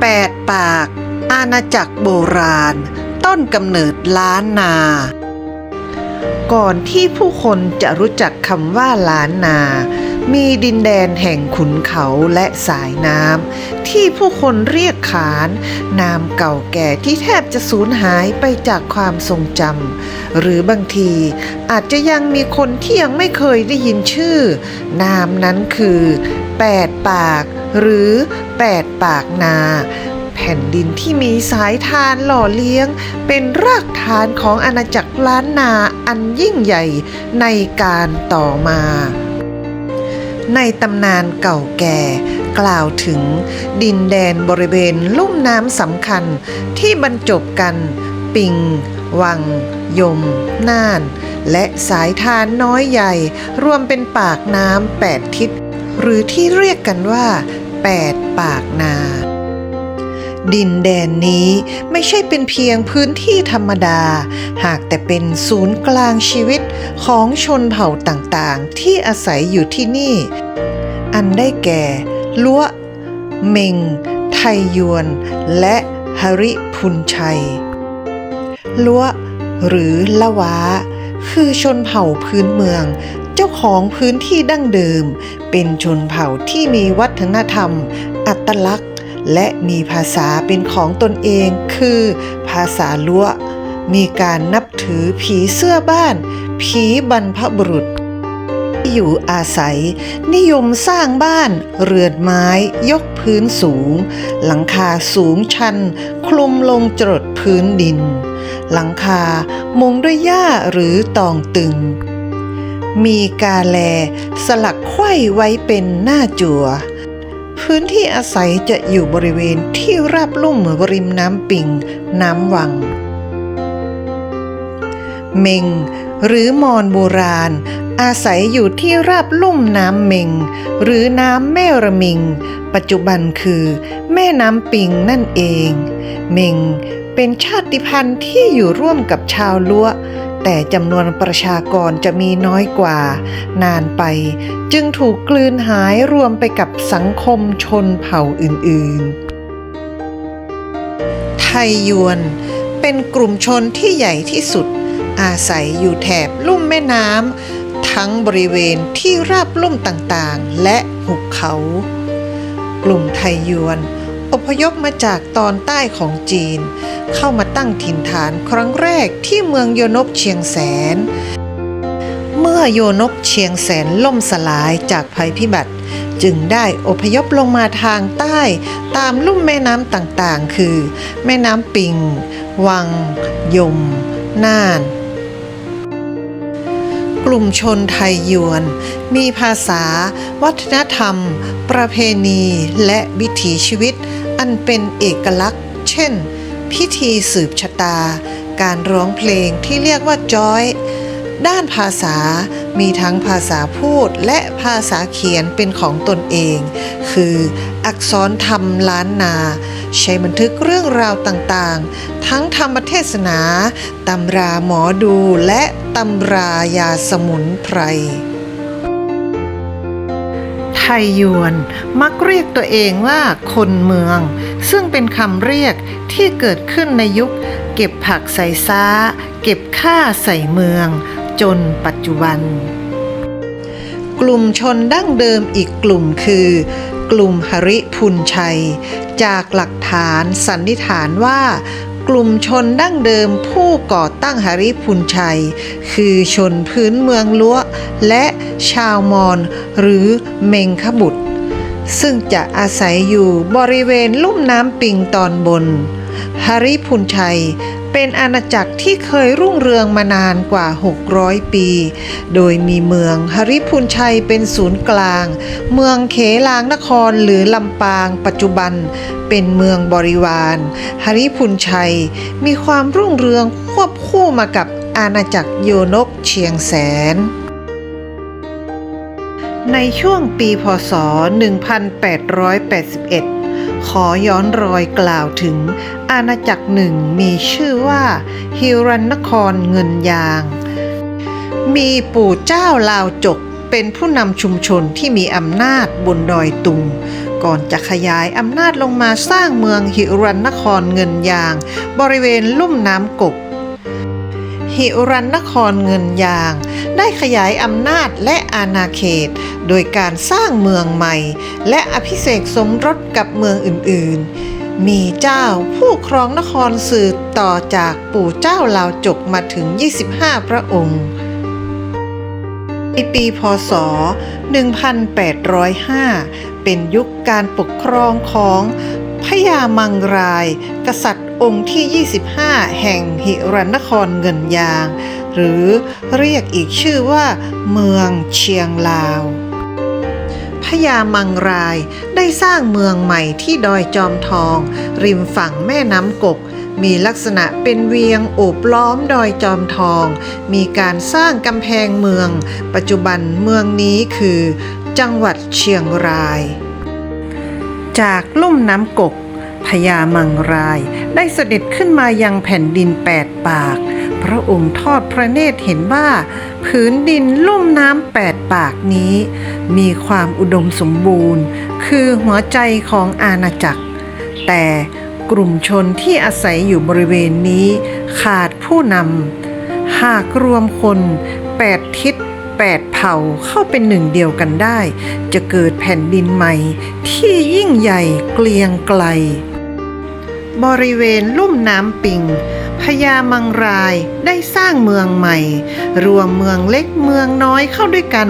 8. ปาก อาณาจักรโบราณ ต้นกำเนิดล้านนา ก่อนที่ผู้คนจะรู้จักคำว่าล้านนา มีดินแดนแห่งขุนเขาและสายน้ำที่ผู้คนเรียกขานนามเก่าแก่ที่แทบจะสูญหายไปจากความทรงจำหรือบางทีอาจจะยังมีคนที่ยังไม่เคยได้ยินชื่อ นามนั้นคือแปดปากหรือแปดปากนาแผ่นดินที่มีสายทานหล่อเลี้ยง เป็นรากฐานของอาณาจักรล้านนาอันยิ่งใหญ่ในการต่อมา ในตำนานเก่าแก่ กล่าวถึงดินแดนบริเวณลุ่มน้ำสำคัญที่บรรจบกัน ปิง วัง ยม น่าน และสายทานน้อยใหญ่ รวมเป็นปากน้ำแปดทิศ หรือที่เรียกกันว่าแปดปากนา ดินแดนนี้ไม่ใช่เป็นเพียงพื้นที่ธรรมดา หากแต่เป็นศูนย์กลางชีวิตของชนเผ่าต่างๆ ที่อาศัยอยู่ที่นี่ อันได้แก่ลัวเมง ไทยยวน และฮริพุนชัยลัวหรือละวาคือชนเผ่าพื้นเมือง เจ้าของพื้นที่ดั้งเดิม เป็นชนเผ่าที่มีวัฒนธรรม อัตลักษณ์ และมีภาษาเป็นของตนเองคือภาษาลัวมีการนับถือผีเสื้อบ้าน ผีบรรพบุรุษ อยู่อาศัย นิยมสร้างบ้าน เรือนไม้ยกพื้นสูง หลังคาสูงชัน คลุมลงจรดพื้นดิน หลังคามุงด้วยหญ้าหรือตองตึง มีกาแล สลักไขว้ไว้เป็นหน้าจั่ว พื้นที่อาศัยจะอยู่บริเวณที่ราบลุ่มริมน้ำปิง น้ำวัง เมง หรือมอญโบราณ อาศัยอยู่ที่ราบลุ่มน้ำเมง หรือน้ำแม่ระมิง ปัจจุบันคือ แม่น้ำปิงนั่นเอง เมง เป็นชาติพันธุ์ที่อยู่ร่วมกับชาวลัวแต่จำนวนประชากรจะมีน้อยกว่า นานไป จึงถูกกลืนหายรวมไปกับสังคมชนเผ่าอื่นๆ ไทยยวน เป็นกลุ่มชนที่ใหญ่ที่สุด อาศัยอยู่แถบลุ่มแม่น้ำทั้งบริเวณที่ราบลุ่มต่างๆ และหุบเขา กลุ่มไทยยวน อพยพมาจากตอนใต้ของจีน เข้ามาตั้งถิ่นฐานครั้งแรกที่เมืองโยนกเชียงแสน เมื่อโยนกเชียงแสนล่มสลายจากภัยพิบัติ จึงได้อพยพลงมาทางใต้ตามลุ่มแม่น้ำต่างๆ คือ แม่น้ำปิง วัง ยม น่าน กลุ่มชนไทยยวน มีภาษา วัฒนธรรม ประเพณีและวิถีชีวิต อันเป็นเอกลักษณ์ เช่น พิธีสืบชะตา การร้องเพลงที่เรียกว่าจอย ด้านภาษามีทั้งภาษาพูดและภาษาเขียนเป็นของตนเอง คืออักษรธรรมล้านนา ใช้บันทึกเรื่องราวต่างๆ ทั้งธรรมเทศนาตำราหมอดูและตำรายาสมุนไพร ยยวนมักเรียกตัวเองว่าคนเมือง ซึ่งเป็นคำเรียกที่เกิดขึ้นในยุค เก็บผักใส่ซ้า เก็บข้าใส่เมือง จนปัจจุบัน กลุ่มชนดั้งเดิมอีกกลุ่มคือ กลุ่มหริพุนชัย จากหลักฐานสันนิษฐานว่า กลุ่มชนดั้งเดิมผู้ก่อตั้งหริพุนชัย คือชนพื้นเมืองลัวและชาวมอญหรือเมงขบุตร ซึ่งจะอาศัยอยู่บริเวณลุ่มน้ำปิงตอนบนฮาริพุนชัย เป็นอาณาจักรที่เคยรุ่งเรืองมานานกว่า 600 ปี โดยมีเมืองฮาริพุนชัยเป็นศูนย์กลาง เมืองเขลางนครหรือลำปางปัจจุบัน เป็นเมืองบริวารฮาริพุนชัย มีความรุ่งเรืองควบคู่มากับอาณาจักรโยนกเชียงแสน ในช่วงปีพศ 1881 ขอย้อนรอยกล่าวถึง อาณาจักรหนึ่งมีชื่อว่าฮิรันนครเงินยาง มีปู่เจ้าลาวจกเป็นผู้นำชุมชนที่มีอำนาจบนดอยตุง ก่อนจะขยายอำนาจลงมาสร้างเมืองหิรันนครเงินยาง บริเวณลุ่มน้ำกก หิรันนครเงินยาง ได้ขยายอำนาจและอาณาเขต โดยการสร้างเมืองใหม่ และอภิเษกสมรสกับเมืองอื่นๆ มีเจ้าผู้ครองนครสืบต่อจากปู่เจ้าลาวจกมาถึง 25 พระองค์ในปีพศ 1805 เป็นยุคการปกครองของพญามังราย กษัตริย์ องค์ที่ 25 แห่งหิรันนครเงินยาง หรือเรียกอีกชื่อว่า เมืองเชียงลาวพญามังรายได้สร้างเมืองใหม่ที่ดอยจอมทอง ริมฝั่งแม่น้ำกก มีลักษณะเป็นเวียงโอบล้อมดอยจอมทอง มีการสร้างกำแพงเมือง ปัจจุบันเมืองนี้คือ จังหวัดเชียงราย จากลุ่มน้ำกก พญามังรายได้เสด็จขึ้นมายังแผ่นดินแปดปาก พระองค์ทอดพระเนตรเห็นว่า ผืนดินลุ่มน้ำแปดปากนี้ มีความอุดมสมบูรณ์ คือหัวใจของอาณาจักร แต่กลุ่มชนที่อาศัยอยู่บริเวณนี้ ขาดผู้นำหากรวมคนแปดทิศ เผ่าเข้าเป็นหนึ่งเดียวกันได้ จะเกิดแผ่นดินใหม่ ที่ยิ่งใหญ่เกลียงไกล บริเวณลุ่มน้ำปิงพญามังรายได้สร้างเมืองใหม่ รวมเมืองเล็กเมืองน้อยเข้าด้วยกัน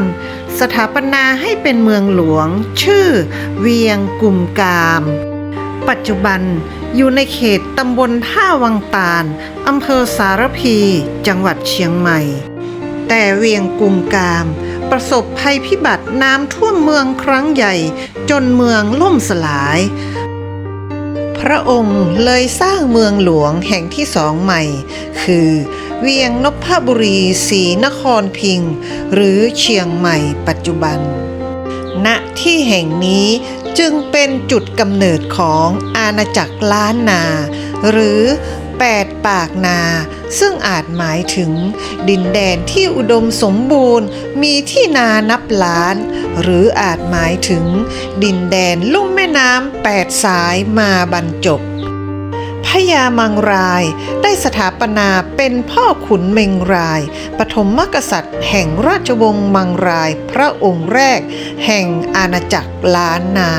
สถาปนาให้เป็นเมืองหลวง ชื่อ เวียงกุมกาม ปัจจุบันอยู่ในเขตตำบลท่าวังตาลอำเภอสารพี จังหวัดเชียงใหม่ แต่เวียงกุมกาม ประสบภัยพิบัติน้ำท่วมเมืองครั้งใหญ่ จนเมืองล่มสลาย พระองค์เลยสร้างเมืองหลวงแห่งที่สองใหม่ คือ เวียงนพบุรีศรีนครพิง หรือเชียงใหม่ปัจจุบัน ณที่แห่งนี้จึงเป็นจุดกำเนิดของอาณาจักรล้านนา หรือ แปดปากนา ซึ่งอาจหมายถึง ดินแดนที่อุดมสมบูรณ์มีที่นานับล้าน หรืออาจหมายถึง ดินแดนลุ่มแม่น้ำแปดสายมาบรรจบพญามังรายได้สถาปนาเป็นพ่อขุนเมงราย ปฐมกษัตริย์ แห่งราชวงศ์มังรายพระองค์แรก แห่งอาณาจักรล้านนา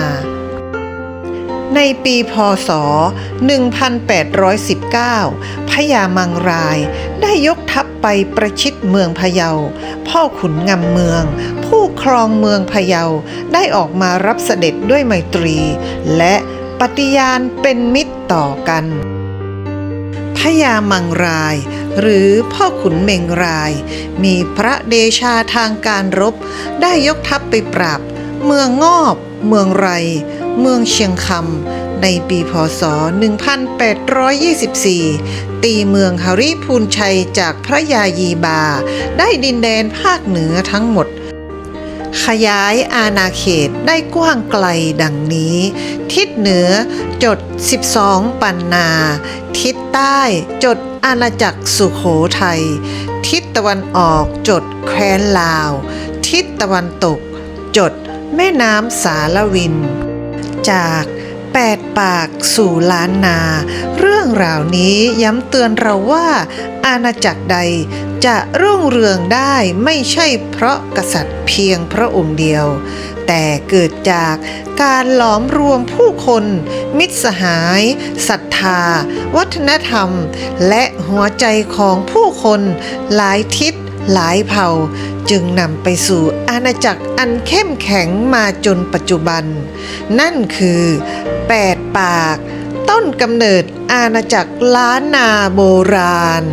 ในปีพศ 1819 พญามังรายได้ยกทัพไปประชิดเมืองพะเยา พ่อขุนงำเมือง ผู้ครองเมืองพะเยาได้ออกมารับเสด็จด้วยไมตรี และปฏิญาณเป็นมิตรต่อกันพญามังรายหรือพ่อขุนเมงราย มีพระเดชาทางการรบ ได้ยกทัพไปปราบ เมืองงอบ เมืองไร เมืองเชียงคำในปีพศ 1824 ตีเมืองฮาริพูนชัยจากพระยายีบา ได้ดินแดนภาคเหนือทั้งหมด ขยายอาณาเขตได้กว้างไกลดังนี้ ทิศเหนือจด 12 ปันนา ทิศใต้จดอาณาจักรสุขโขทัย ทิศตะวันออกจดแคว้นลาว ทิศตะวันตกจด แม่น้ำสารวิน จากแปดปากสู่ล้านนา เรื่องราวนี้ย้ำเตือนเราว่า อาณาจักรใดจะรุ่งเรืองได้ไม่ใช่เพราะกษัตริย์เพียงพระองค์เดียว แต่เกิดจากการหลอมรวมผู้คน มิตรสหายศรัทธา วัฒนธรรม และหัวใจของผู้คนหลายทิศ หลายเผ่าจึงนำไปสู่อาณาจักรอันเข้มแข็งมาจนปัจจุบัน นั่นคือแปดปาก ต้นกำเนิดอาณาจักรล้านนาโบราณ